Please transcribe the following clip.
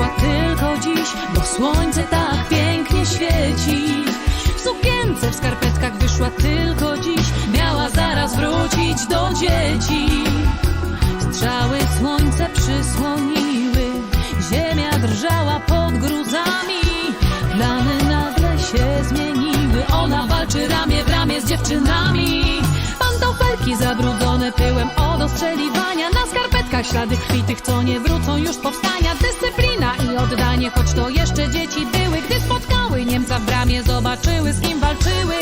wyszła tylko dziś, bo słońce tak pięknie świeci. W sukience, w skarpetkach wyszła tylko dziś, miała zaraz wrócić do dzieci. Strzały słońce przysłoniły, ziemia drżała pod gruzami. Plany nagle się zmieniły, ona walczy ramię w ramię z dziewczynami. Pantofelki zabrudzone pyłem od ostrzeliwania, na skarpetkach ślady krwi tych, co nie wrócą już powstania, dyscyplina oddanie, choć to jeszcze dzieci były. Gdy spotkały Niemca w bramie, zobaczyły z kim walczyły.